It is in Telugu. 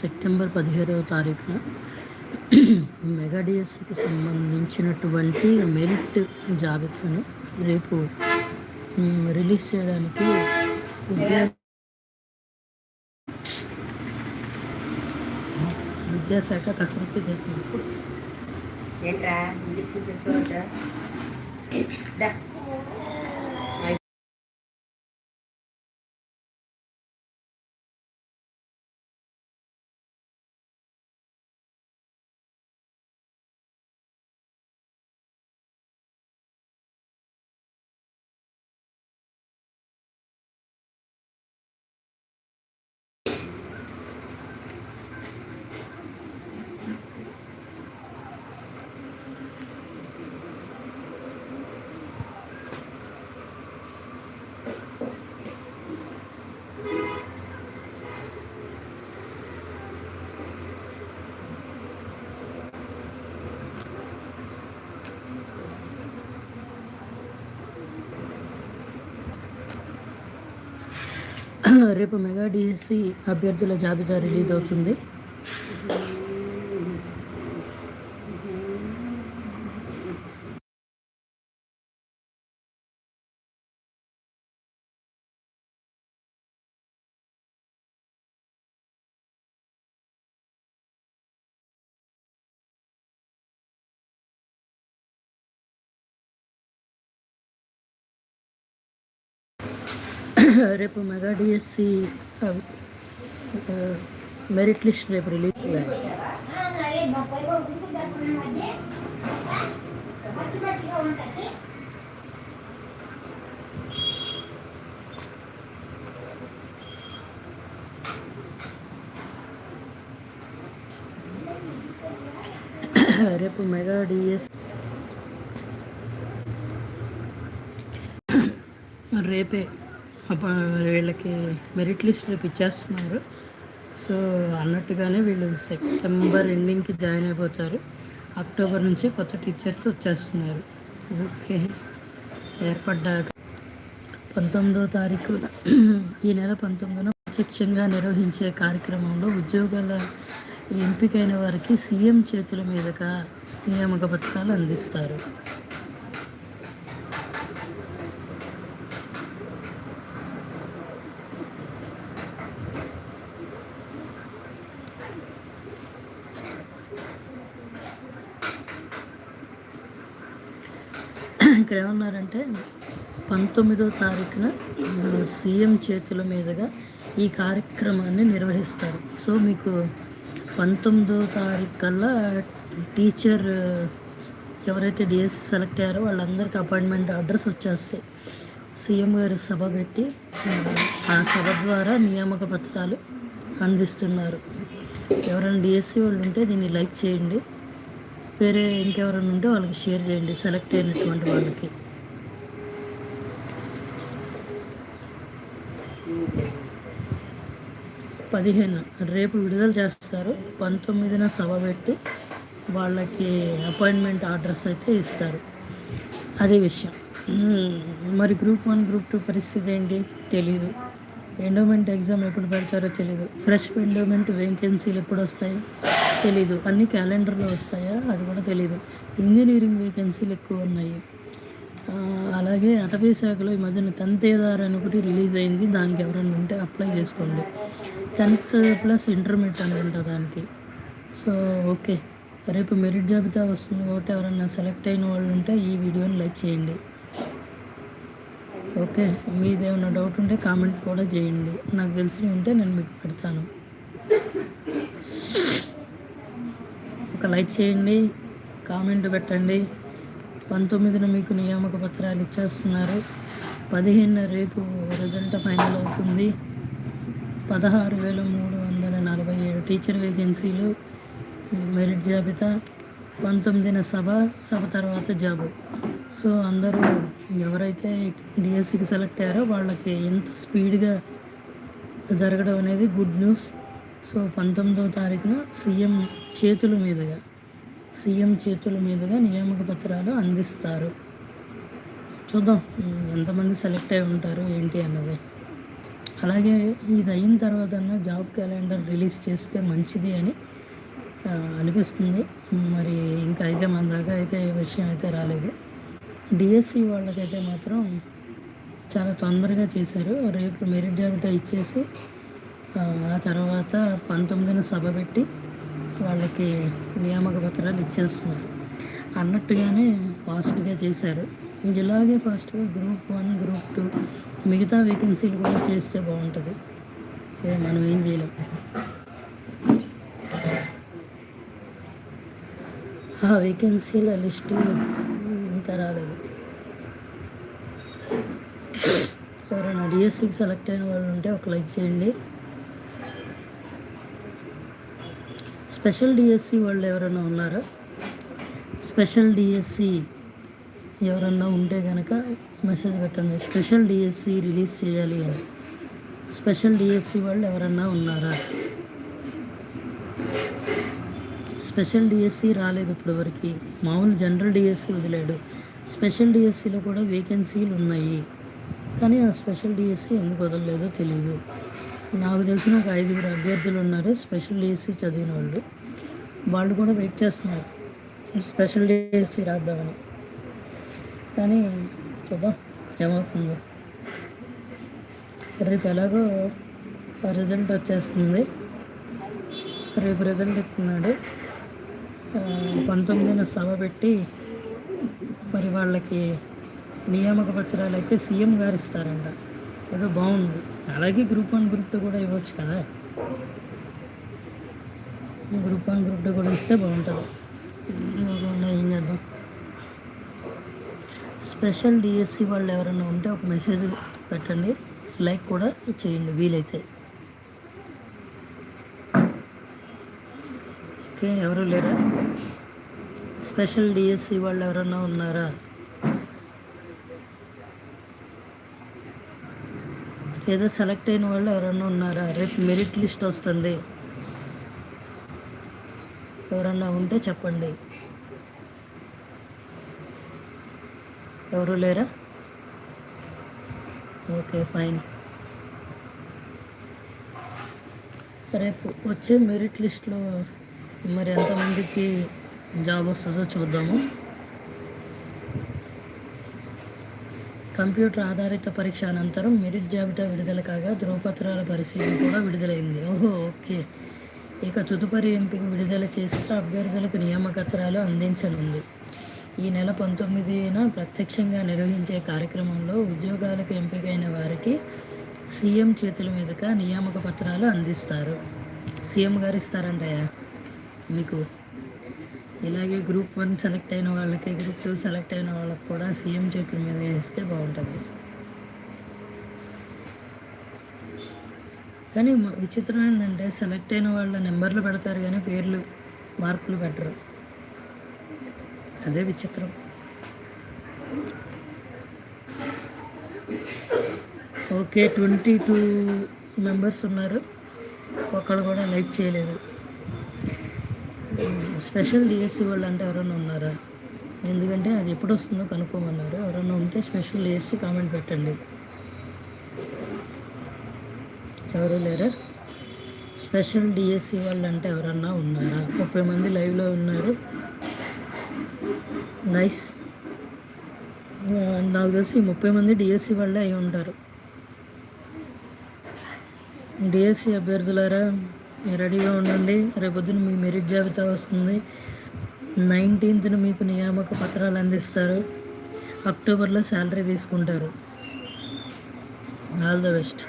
సెప్టెంబర్ పదిహేడవ తారీఖున మెగాడిఎస్సికి సంబంధించినటువంటి మెరిట్ జాబితాను రేపు రిలీజ్ చేయడానికి విద్యా విద్యాశాఖ కసరత్తు చేస్తున్నప్పుడు. ఏంట్రా? ఇంజక్షన్ రేపు మెగా డిఎస్సి అభ్యర్థుల జాబితా రిలీజ్ అవుతుంది. రేపు మెగా డిఎస్సి మెరిట్ లిస్ట్ రేపు రిలీజ్ రేపు మెగా డిఎస్ రేపే అప్ప- వీళ్ళకి మెరిట్ లిస్ట్ రేపు ఇచ్చేస్తున్నారు. సో అన్నట్టుగానే వీళ్ళు సెప్టెంబర్ ఎండింగ్కి జాయిన్ అయిపోతారు. అక్టోబర్ నుంచి కొత్త టీచర్స్ వచ్చేస్తున్నారు. ఓకే. ఏర్పడ్డాక పంతొమ్మిదో తారీఖున ఈ నెల పంతొమ్మిదిన ప్రత్యక్షంగా నిర్వహించే కార్యక్రమంలో ఉద్యోగాల ఎంపికైన వారికి సీఎం చేతుల మీదుగా నియామక పత్రాలు అందిస్తారు. ఇక్కడ ఏమన్నారంటే పంతొమ్మిదో తారీఖున సీఎం చేతుల మీదుగా ఈ కార్యక్రమాన్ని నిర్వహిస్తారు. సో మీకు పంతొమ్మిదో తారీఖు కల్లా టీచర్ ఎవరైతే డిఎస్సి సెలెక్ట్ అయ్యారో వాళ్ళందరికీ అపాయింట్మెంట్ అడ్రస్ వచ్చేస్తాయి. సీఎం గారి సభ పెట్టి ఆ, ఆ సభ ద్వారా నియామక పత్రాలు అందిస్తున్నారు. ఎవరైనా డిఎస్సి వాళ్ళు ఉంటే దీన్ని లైక్ చేయండి. వేరే ఇంకెవరైనా ఉంటే వాళ్ళకి షేర్ చేయండి సెలెక్ట్ అయినటువంటి వాళ్ళకి. పదిహేను రేపు విడుదల చేస్తారు. పంతొమ్మిదిన సభ పెట్టి వాళ్ళకి అపాయింట్మెంట్ ఆర్డర్స్ అయితే ఇస్తారు. అదే విషయం. మరి గ్రూప్ వన్ గ్రూప్ టూ పరిస్థితి ఏంటి? తెలీదు. ఎండోమెంట్ ఎగ్జామ్ ఎప్పుడు పెడతారో తెలీదు. ఫ్రెష్ ఎండోమెంట్ వేకెన్సీలు ఎప్పుడు వస్తాయి? తెలీదు. అన్ని క్యాలెండర్లో వస్తాయా? అది కూడా తెలీదు. ఇంజనీరింగ్ వేకెన్సీలు ఎక్కువ ఉన్నాయి. అలాగే అటవీ శాఖలో ఈ మధ్యన తంతేదార్ అని ఒకటి రిలీజ్ అయింది. దానికి ఎవరైనా ఉంటే అప్లై చేసుకోండి. టెన్త్ ప్లస్ ఇంటర్మీడియట్ అని ఉంటుంది దానికి. So okay. రేపు మెరిట్ జాబితా వస్తుంది కాబట్టి ఎవరైనా సెలెక్ట్ అయిన వాళ్ళు ఉంటే ఈ వీడియోని లైక్ చేయండి. ఓకే. మీది ఏమైనా డౌట్ ఉంటే కామెంట్ కూడా చేయండి. నాకు తెలిసి ఉంటే నేను మీకు పెడతాను. ఒక లైక్ చేయండి కామెంట్ పెట్టండి. పంతొమ్మిదిన మీకు నియామక పత్రాలు ఇచ్చేస్తున్నారు. పదిహేను రేపు రిజల్ట్ ఫైనల్ అవుతుంది. పదహారు వేల మూడు వందల నలభై ఏడు టీచర్ వేకెన్సీలు మెరిట్ జాబితా. పంతొమ్మిదిన సభ సభ తర్వాత జాబు. సో అందరూ ఎవరైతే డిఎస్సికి సెలెక్ట్ అయ్యారో వాళ్ళకి ఎంత స్పీడ్గా జరగడం అనేది గుడ్ న్యూస్ సో పంతొమ్మిదవ తారీఖున సీఎం చేతుల మీదుగా సీఎం చేతుల మీదుగా నియామక పత్రాలు అందిస్తారు. చూద్దాం ఎంతమంది సెలెక్ట్ అయి ఉంటారు ఏంటి అన్నది. అలాగే ఇది అయిన తర్వాత జాబ్ క్యాలెండర్ రిలీజ్ చేస్తే మంచిది అని అనిపిస్తుంది. మరి ఇంకా అయితే మన దాకా అయితే ఏ విషయం అయితే రాలేదు. డిఎస్సి వాళ్ళకైతే మాత్రం చాలా తొందరగా చేశారు. రేపు మెరిట్ జాబితా ఇచ్చేసి ఆ, తర్వాత పంతొమ్మిదిన సభ పెట్టి వాళ్ళకి నియామక పత్రాలు ఇచ్చేస్తున్నారు. అన్నట్టుగానే ఫాస్ట్గా చేశారు. ఇంక ఇలాగే ఫాస్ట్గా గ్రూప్ వన్ గ్రూప్ టూ మిగతా వేకెన్సీలు కూడా చేస్తే బాగుంటుంది. మనం ఏం చేయలేం. ఆ వేకెన్సీల లిస్టు ఇంకా రాలేదు. ఎవరైనా డిఎస్సికి సెలెక్ట్ అయిన వాళ్ళు ఉంటే ఒక లైక్ చేయండి. స్పెషల్ డిఎస్సి వాళ్ళు ఎవరైనా ఉన్నారా? స్పెషల్ డిఎస్సి ఎవరన్నా ఉంటే కనుక మెసేజ్ పెట్టండి. స్పెషల్ డిఎస్సి రిలీజ్ చేయాలి అని. స్పెషల్ డిఎస్సి వాళ్ళు ఎవరన్నా ఉన్నారా? స్పెషల్ డిఎస్సి రాలేదు ఇప్పటివరకు. మామూలు జనరల్ డిఎస్సి వదిలాడు. స్పెషల్ డిఎస్సిలో కూడా వేకెన్సీలు ఉన్నాయి. కానీ ఆ స్పెషల్ డిఎస్సి ఎందుకు వదలలేదో తెలియదు నాకు తెలిసిన ఒక ఐదుగురు అభ్యర్థులు ఉన్నారు. స్పెషల్ డిఎస్సి చదివిన వాళ్ళు. వాళ్ళు కూడా వెయిట్ చేస్తున్నారు. స్పెషల్ డేస్ రాద్దామని. కానీ చూద్దాం ఏమవుతుందో. రేపు ఎలాగో రిజల్ట్ వచ్చేస్తుంది. రేపు రిజల్ట్ ఇస్తున్నాడు. పంతొమ్మిదిన సభ పెట్టి మరి వాళ్ళకి నియామక పత్రాలు అయితే సీఎం గారు ఇస్తారంట. ఏదో బాగుంది. అలాగే గ్రూప్ వన్ గ్రూప్ టూ కూడా ఇవ్వచ్చు కదా. గ్రూప్ వన్ గ్రూప్ టూ కూడా ఇస్తే బాగుంటుంది. ఏం చేద్దాం? స్పెషల్ డిఎస్సి వాళ్ళు ఎవరైనా ఉంటే ఒక మెసేజ్ పెట్టండి. లైక్ కూడా చేయండి వీలైతే. ఓకే ఎవరు లేరా? స్పెషల్ డిఎస్సి వాళ్ళు ఎవరన్నా ఉన్నారా? లేదా సెలెక్ట్ అయిన వాళ్ళు ఎవరన్నా ఉన్నారా? రేపు మెరిట్ లిస్ట్ వస్తుంది. ఎవరన్నా ఉంటే చెప్పండి. ఎవరు లేరా? Okay fine. రేపు వచ్చే మెరిట్ లిస్ట్లో మరి ఎంతమందికి జాబ్ వస్తుందో చూద్దాము. కంప్యూటర్ ఆధారిత పరీక్ష అనంతరం మెరిట్ జాబితా విడుదల కాగా ధృవపత్రాల పరిశీలన కూడా విడుదలైంది. ఓహో ఓకే. ఇక తదుపరి ఎంపిక విడుదల చేస్తూ అభ్యర్థులకు నియామకత్రాలు అందించనుంది. ఈ నెల పంతొమ్మిదిన ప్రత్యక్షంగా నిర్వహించే కార్యక్రమంలో ఉద్యోగాలకు ఎంపికైన వారికి సీఎం చేతుల మీదుగా నియామక పత్రాలు అందిస్తారు. సీఎం గారు ఇస్తారంటయా మీకు ఇలాగే గ్రూప్ వన్ సెలెక్ట్ అయిన వాళ్ళకి గ్రూప్ టూ సెలెక్ట్ అయిన వాళ్ళకి కూడా సీఎం చేతుల మీద ఇస్తే బాగుంటుంది. కానీ విచిత్రం ఏంటంటే సెలెక్ట్ అయిన వాళ్ళ నెంబర్లు పెడతారు కానీ పేర్లు మార్కులు పెట్టరు. అదే విచిత్రం. ఓకే ట్వంటీ టూ మెంబర్స్ ఉన్నారు. ఒకళ్ళు కూడా లైక్ చేయలేదు. స్పెషల్ డిఎస్సి వాళ్ళు అంటే ఎవరైనా ఉన్నారా? ఎందుకంటే అది ఎప్పుడు వస్తుందో కనుక్కోమన్నారు. ఎవరైనా ఉంటే స్పెషల్ డిఎస్సి కామెంట్ పెట్టండి. ఎవరు లేరా? స్పెషల్ డిఎస్సి వాళ్ళు అంటే ఎవరన్నా ఉన్నారా? ముప్పై మంది లైవ్లో ఉన్నారు. నైస్ నాకు తెలిసి ముప్పై మంది డిఎస్సి వాళ్ళే అయి ఉంటారు. డిఎస్సి అభ్యర్థులారా రెడీగా ఉండండి. రేపొద్దున మీ మెరిట్ జాబితా వస్తుంది. నైన్టీన్త్న మీకు నియామక పత్రాలు అందిస్తారు. అక్టోబర్లో శాలరీ తీసుకుంటారు. All the best